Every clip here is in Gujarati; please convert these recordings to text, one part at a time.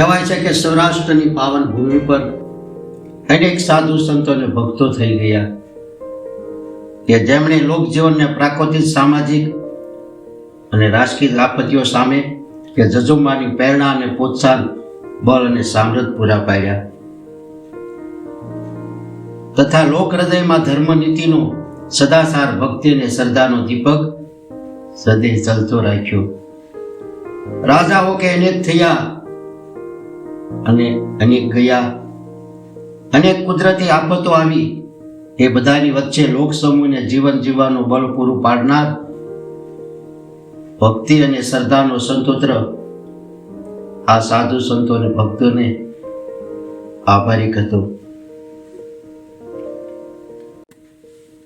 કહેવાય છે કે સૌરાષ્ટ્રની પાવન ભૂમિ પર અનેક સાધુ સંતોને ભક્તો થઈ ગયા કે જેમણે લોકજીવનને પ્રાકૃતિક, સામાજિક અને રાજકીય આપત્તિઓ સામે કે જજુમાની પ્રેરણા અને પ્રોત્સાહન, બળ અને સામર્થ્ય પૂરા પાડ્યા. તથા લોક હૃદયમાં ધર્મ નીતિનો સદાસાર ભક્તિ અને શ્રદ્ધાનો દીપક સદૈવ ચલતો રાખ્યો. રાજાઓ કે અનેક થયા અને અનેક ગયા. અનેક કુદરતી આફતો આવી. એ બધાની વચ્ચે લોકસમૂહને જીવન જીવવાનું બળ પૂરું પાડનાર ભક્તિ અને શ્રદ્ધાનો સંતોત્ર. આ સાધુ સંતો અને ભક્તોને આભારી હતો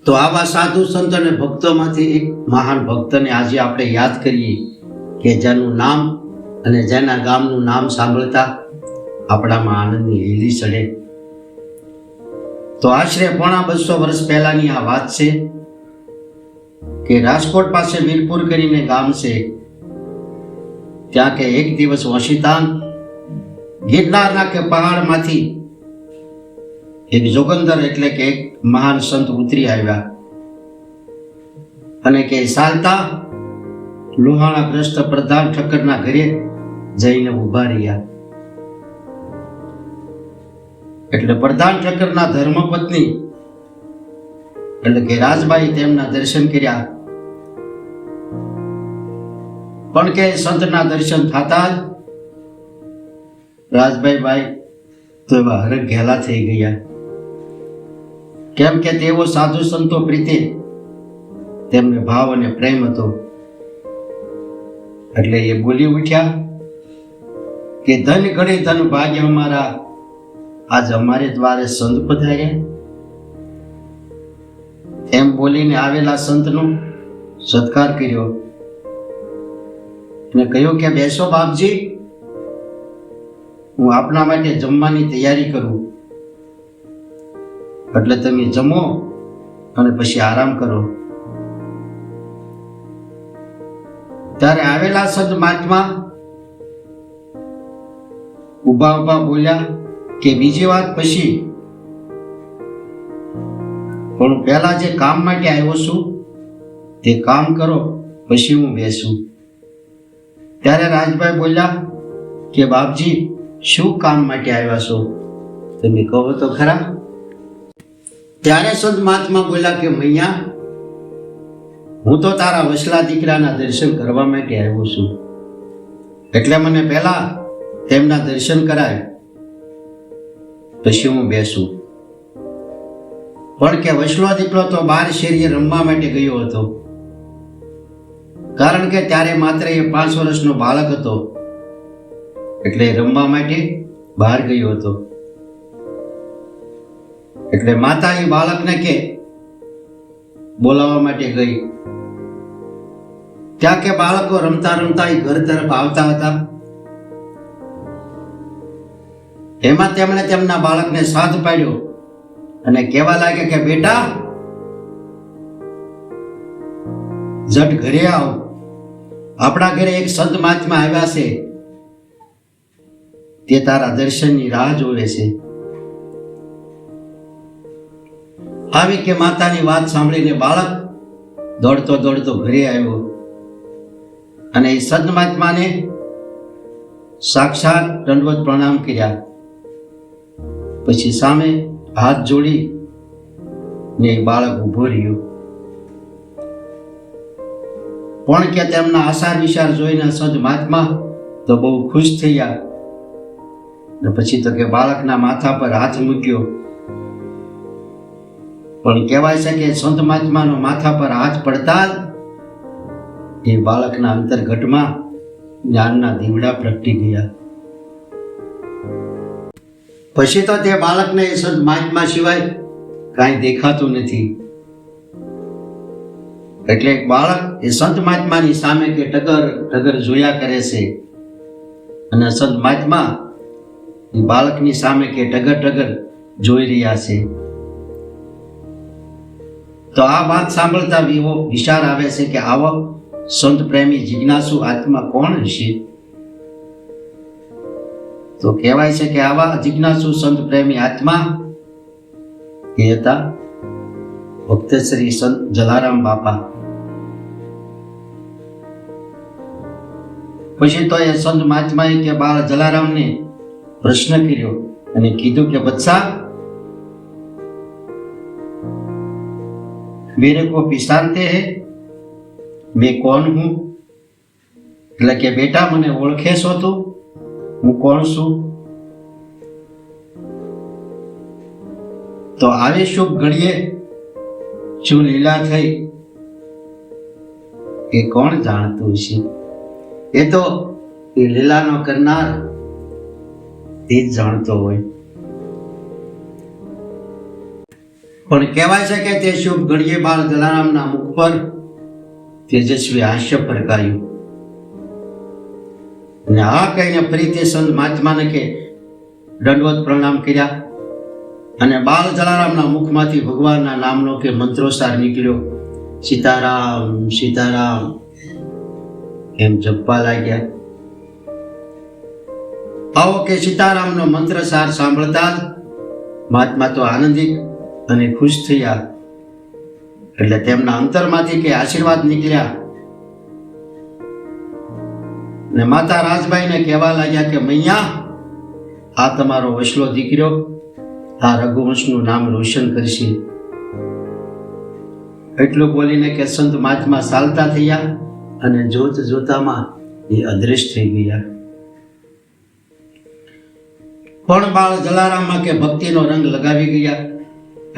તો આવા સાધુ સંતો અને ભક્તોમાંથી એક મહાન ભક્તને આજે આપણે યાદ કરીએ કે જેનું નામ અને જેના ગામનું નામ સાંભળતા આપણામાં આનંદની લીલી ચડે. તો આશરે પોણા બસો વર્ષ પહેલાની આ વાત છે કે રાજકોટ પાસે વીરપુર કરીને ગામ છે. ત્યાં કે એક દિવસ વશિતાન ગિરનારના કે પહાડમાંથી એક જોગંદર એટલે કે એક મહાન સંત ઉતરી આવ્યા અને કે ચાલતા લોહાણા ગ્રસ્ત પ્રધાન ઠક્કરના ઘરે જઈને ઊભા રહ્યા. એટલે પ્રધાન ઠક્કરના ધર્મપત્ની એટલે કે રાજબાઈ તેમના દર્શન કર્યા. પણ કે સંતના દર્શન થતા જ રાજભાઈ ભાઈ તો એવા હરખ ઘેલા થઈ ગયા. કેમ કે તેઓ સાધુ સંતો પ્રીતે તેમને ભાવ અને પ્રેમ હતો. એટલે એ બોલી ઉઠ્યા કે ધન ઘડી ધન ભાગ્ય અમારા આજ અમારે દ્વારે સંત પધાર્યા. એમ બોલીને આવેલા સંતનો સત્કાર કર્યો. અને કહ્યું કે બેસો બાપજી, હું આપના માટે જમવાની તૈયારી કરું. એટલે તમે જમો અને પછી આરામ કરો. ત્યારે આવેલા સંત મહાત્મા ઊભા ઊભા બોલ્યા કે બીજી વાત પછી? પણ પહેલા જે કામ માટે આવ્યો છું, તે કામ કરો, પછી હું બેસું. ત્યારે રાજભાઈ બોલ્યા કે, બાપજી, શું કામ માટે આવ્યા છો? તમે કહો તો ખરા. ત્યારે સંત મહાત્મા બોલ્યા કે, મૈયા, હું તો તારા વસલા દીકરાના દર્શન કરવા માટે આવ્યો છું. એટલે મને પહેલા તેમના દર્શન કરાય પછી હું બેસું. પણ કે વસલો દીકરો તો બાર શેરીએ રમવા માટે ગયો હતો. કારણ કે ત્યારે માત્ર એ પાંચ વર્ષનો બાળક હતો. એટલે રમવા માટે બહાર ગયો હતો. એટલે માતા એ બાળકને કે, બોલાવવા માટે ગઈ. ત્યાં કે બાળકો રમતા રમતા એ ઘર તરફ આવતા હતા. એમાં તેમણે તેમના બાળકને સાથ પાડ્યો અને કહેવા લાગ્યા કે બેટા, જટ ઘરે આવ. આપણા ઘરે એક સંત મહાત્મા આવ્યા છે. તે તારા દર્શનની રાહ જોવે છે. આવી કે માતાની વાત સાંભળીને બાળક દોડતો દોડતો ઘરે આવ્યો. અને એ સંત મહાત્માને સાક્ષાત દંડવત પ્રણામ કર્યા. પછી સામે હાથ જોડી ને બાળક ઊભો રહ્યો. પણ કે તેમના આસાર વિચાર જોઈને સંત મહાત્મા તો બહુ ખુશ થયા. ને પછી તો કે બાળકના માથા પર હાથ મૂક્યો. પણ કહેવાય છે કે સંત મહાત્માનો માથા પર હાથ પડતા એ બાળકના અંતર્ઘટમાં જ્ઞાનના દીવડા પ્રગટી ગયા. પછી તો તે બાળકને સંત મહાત્મા સિવાય કાંઈ દેખાતું નથી. એટલે બાળક એ સંત મહાત્માની સામે કે ટગર ટગર જોયા કરે છે. અને સંત મહાત્મા બાળકની સામે કે ટગર ટગર જોઈ રહ્યા છે. તો આ વાત સાંભળતા વિવો વિચાર આવે છે કે આવો સંત પ્રેમી જિજ્ઞાસુ આત્મા કોણ હશે તો કહેવાય છે કે આવા જિજ્ઞાસુ સંત પ્રેમી આત્મા એ હતા ભક્ત શ્રી સંત જલારામ બાપા. પછી તો એ સંત મહાત્મા કે બાળ જલારામ ને પ્રશ્ન કર્યો અને કીધું કે, બચ્ચા, મેરે કો પિશાનતે હે? મેં કોણ હું? એટલે કે, બેટા, મને ઓળખે છો તું? હું કોણ છું? તો આવી શુભ ઘડીએ શું લીલા થઈ એ કોણ જાણતું છે એ તો એ લીલાનો કરનાર તે જ જાણતો હોય. પણ કહેવાય છે કે તે શુભ ઘડીએ બાળ જલારામના મુખ પર તેજસ્વી હાસ્ય પ્રકાર્યું અને આ કહીને ફરી તે સંત મહાત્માને કે, દંડવત પ્રણામ કર્યા. અને બાલ જલારામના મુખમાંથી ભગવાનના નામનો કે મંત્રોસાર નીકળ્યો, સીતારામ સીતારામ. એમ જપવા લાગ્યા. આવો કે સીતારામનો મંત્રસાર સાંભળતા જ મહાત્મા તો આનંદિત અને ખુશ થયા. એટલે તેમના અંતરમાંથી કે આશીર્વાદ નીકળ્યા. ને માતા રાજભાઈને કહેવા લાગ્યા કે, મૈયા, આ તમારો વસલો દીકરો, આ રઘુવંશનું નામ રોશન કરશે. એટલું બોલીને કે સંત મહાત્મા ચાલતા થયા અને જોત જોતામાં એ અદ્રશ્ય થઈ ગયા. પણ બાળ જલારામમાં કે ભક્તિનો રંગ લગાવી ગયા.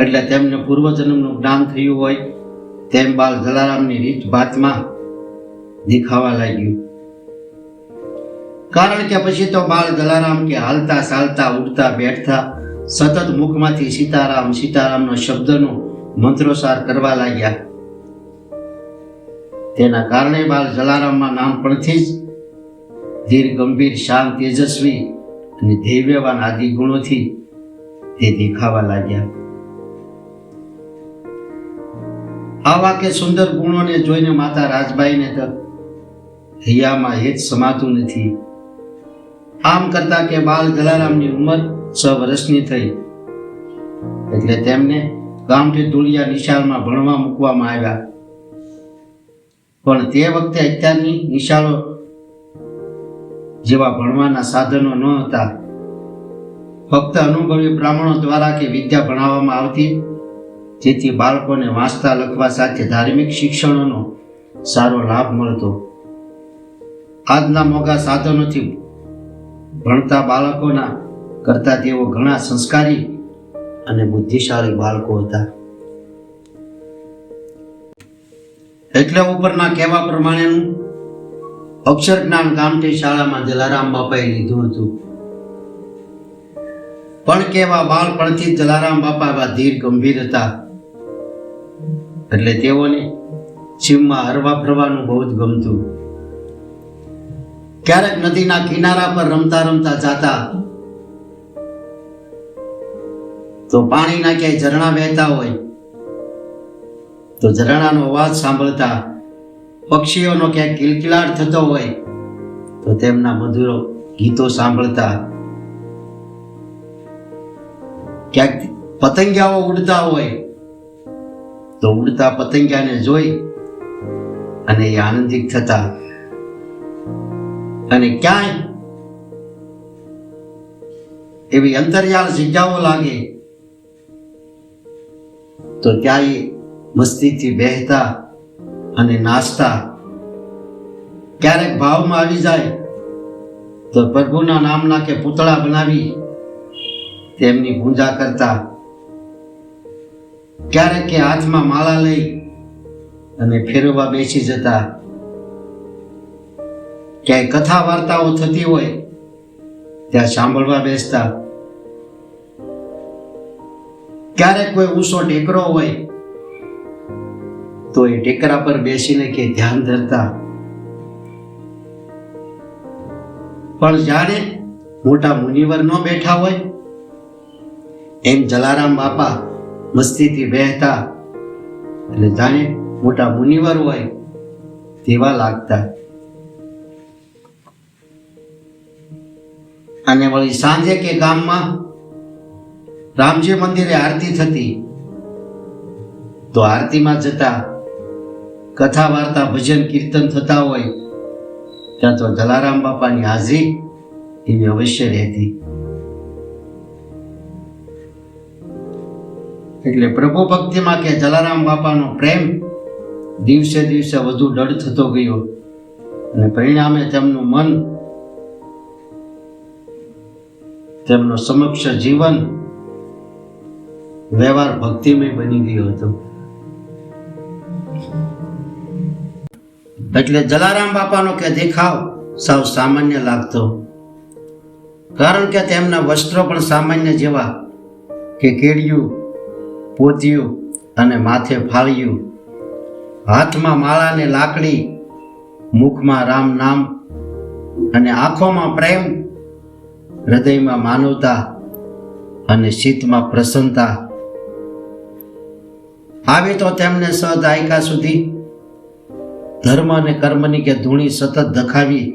એટલે તેમને પૂર્વજન્મનું જ્ઞાન થયું હોય, તેમ બાળ જલારામની રીત ભાતમાં દેખાવા લાગ્યું. કારણ કે પછી તો બાળ જલારામ કે હાલતા ચાલતા ઉડતા બેઠતા, સતત મુખમાંથી સીતારામ, સીતારામનો શબ્દનો મંત્રોસાર કરવા લાગ્યા. તેના કારણે બાળ જલારામમાં નાનપણથી જ ધીર, ગંભીર, શાંત, તેજસ્વી અને ધૈર્યવાન આદિ ગુણોથી તે દેખાવા લાગ્યા. આવા કે સુંદર ગુણોને જોઈને માતા રાજબાઈને તો હૈયામાં હેત સમાતું નથી. આમ કરતા કે બાલ જલારામની ઉંમર છ વર્ષની થઈ. એટલે તેમને ગામથી ધૂળિયા નિશાળમાં ભણવા મૂકવામાં આવ્યા. પણ તે વખતે અત્યારની નિશાળો જેવા ભણવાના સાધનો ન હતા. ફક્ત અનુભવી બ્રાહ્મણો દ્વારા કે વિદ્યા ભણાવવામાં આવતી, જેથી બાળકોને વાંચતા, લખવા સાથે ધાર્મિક શિક્ષણોનો સારો લાભ મળતો. આજના મોંઘા સાધનોથી ભણતા બાળકોના કરતા તેઓ ઘણા સંસ્કારી અને બુદ્ધિશાળી બાળકો હતા. એટલે ઉપરના કહેવા પ્રમાણેનું અક્ષર જ્ઞાન ગામઠી શાળામાં જલારામ બાપાએ લીધું હતું. પણ કેવા બાળપણથી જલારામ બાપા એવા ધીર ગંભીર હતા. એટલે તેઓને શિવમાં હરવા ફરવાનું બહુ જ ગમતું. ક્યારેક નદીના કિનારા પર રમતા રમતા જાતા. તો પાણીના ક્યાંય ઝરણા વહેતા હોય, તો ઝરણાનો અવાજ સાંભળતા પક્ષીઓનો ક્યાંક કિલકિલાટ થતો હોય, તો તેમના મધુરો ગીતો સાંભળતા. ક્યાંક પતંગિયાઓ ઉડતા હોય, તો ઉડતા પતંગિયાને જોઈ અને એ આનંદિત થતા. અને ક્યાંય એવી અંતરિયાળ જગ્યાઓ લાગે તો એ મસ્તીથી બેહતા અને નાચતા ક્યારેક ભાવમાં આવી જાય તો પ્રભુના નામના કે પૂતળા બનાવી તેમની પૂજા કરતા ક્યારેક કે હાથમાં માળા લઈ અને ફેરવવા બેસી જતા ક્યાંય કથા વાર્તાઓ થતી હોય, ત્યાં સાંભળવા બેસતા. ક્યારેક કોઈ ઊંચો ટેકરો હોય, તો એ ટેકરા પર બેસીને કે ધ્યાન ધરતા. પણ જ્યારે મોટા મુનિવર ન બેઠા હોય, એમ જલારામ બાપા મસ્તીથી વહેતા એટલે જાણે મોટા મુનિવર હોય, તેવા લાગતા. અને વળી સાંજે કે ગામમાં રામજી મંદિરે આરતી થતી, તો આરતીમાં જતા કથા, વાર્તા, ભજન, કીર્તન થતા હોય, ત્યાં તો જલારામ બાપાની હાજરી એવી અવશ્ય રહેતી. એટલે પ્રભુ ભક્તિમાં કે જલારામ બાપાનો પ્રેમ દિવસે દિવસે વધુ ડળ થતો ગયો અને પરિણામે તેમનું મન તેમનો સમક્ષ જીવન વ્યવહાર ભક્તિમય બની ગયો હતો. એટલે જલારામ બાપાનો કે દેખાવ સાવ સામાન્ય લાગતો. કારણ કે તેમના વસ્ત્રો પણ સામાન્ય જેવા કે કેડિયું પોતિયું અને માથે ફાળિયું. હાથમાં માળા ને લાકડી, મુખમાં રામ નામ અને આંખોમાં પ્રેમ હૃદયમાં માનવતા અને શીતમાં પ્રસન્નતા. આવી તો તેમને સદાયકા સુધી ધર્મ અને કર્મની કે ધૂણી સતત દખાવી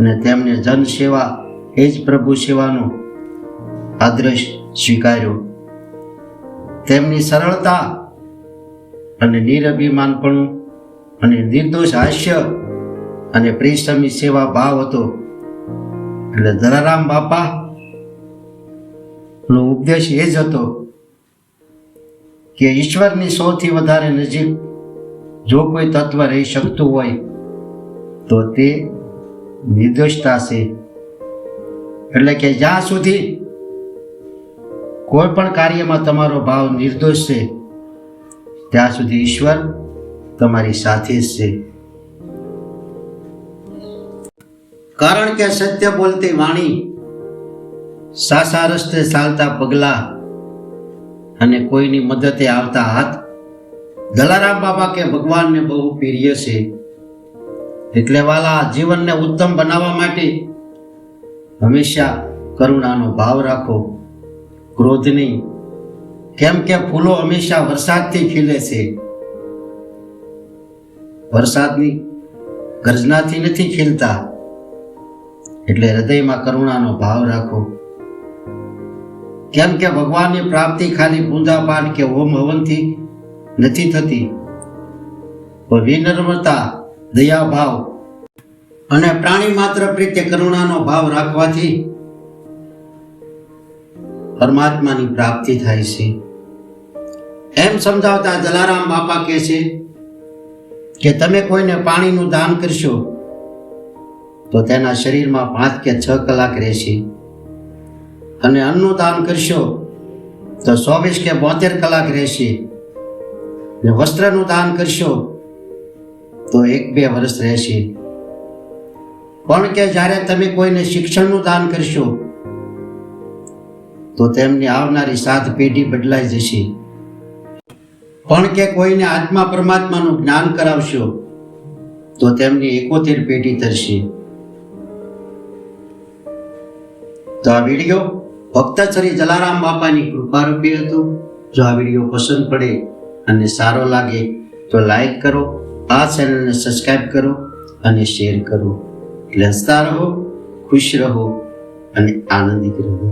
અને તેમને જન સેવા, એ જ પ્રભુ સેવાનો આદર્શ સ્વીકાર્યો. તેમની સરળતા અને નિરભિમાનપણું અને નિર્દોષ હાસ્ય અને પ્રેષમી સેવા ભાવ હતો. એટલે જલારામ બાપા નો ઉપદેશ એ જ હતો કે ઈશ્વરની સૌથી વધારે નજીક જો કોઈ તત્વ રહી શકતું હોય તો તે નિર્દોષતા છે. એટલે કે જ્યાં સુધી કોઈ પણ કાર્યમાં તમારો ભાવ નિર્દોષ છે, ત્યાં સુધી ઈશ્વર તમારી સાથે જ છે. કારણ કે સત્ય બોલતી વાણી સાસા રસ્તે ચાલતા પગલા અને કોઈની મદદે આવતા હાથ દલારામ બાબા કે ભગવાનને બહુ પ્રિય છે. એટલે વાલા, જીવનને ઉત્તમ બનાવવા માટે હંમેશા કરુણાનો ભાવ રાખો. ક્રોધ નહીં કેમ કે ફૂલો હંમેશા વરસાદથી ખીલે છે. વરસાદની ગર્જનાથી નથી ખીલતા. એટલે હૃદયમાં કરુણાનો ભાવ રાખો. કેમ કે ભગવાનની પ્રાપ્તિ ખાલી પૂંજાપાઠ કે હોમ હવનથી નથી થતી. વિનમ્રતા દયા ભાવ અને પ્રાણી માત્ર પ્રત્યે કરુણાનો ભાવ રાખવાથી પરમાત્માની પ્રાપ્તિ થાય છે. એમ સમજાવતા જલારામ બાપા કહે છે કે તમે કોઈને પાણીનું દાન કરશો તો તેના શરીરમાં પાંચ કે છ કલાક રહેશે. અને અન્નનું દાન કરશો તો ચોવીસ કે બોતેર કલાક રહેશે. ને વસ્ત્રનું દાન કરશો તો એક બે વર્ષ રહેશે. પણ કે જ્યારે તમે કોઈને શિક્ષણનું દાન કરશો, તો તેમની આવનારી સાત પેઢી બદલાઈ જશે. પણ કે કોઈને આત્મા પરમાત્માનું જ્ઞાન કરાવશો, તો તેમની એકોતેર પેઢી થશે તો આ વીડિયો ભક્ત શ્રી જલારામ બાપાની કૃપારૂપી હતો. જો આ વીડિયો પસંદ પડે અને સારો લાગે તો લાઈક કરો, આ ચેનલને સબસ્ક્રાઈબ કરો અને શેર કરો. એટલે હસતા રહો, ખુશ રહો અને આનંદિત રહો.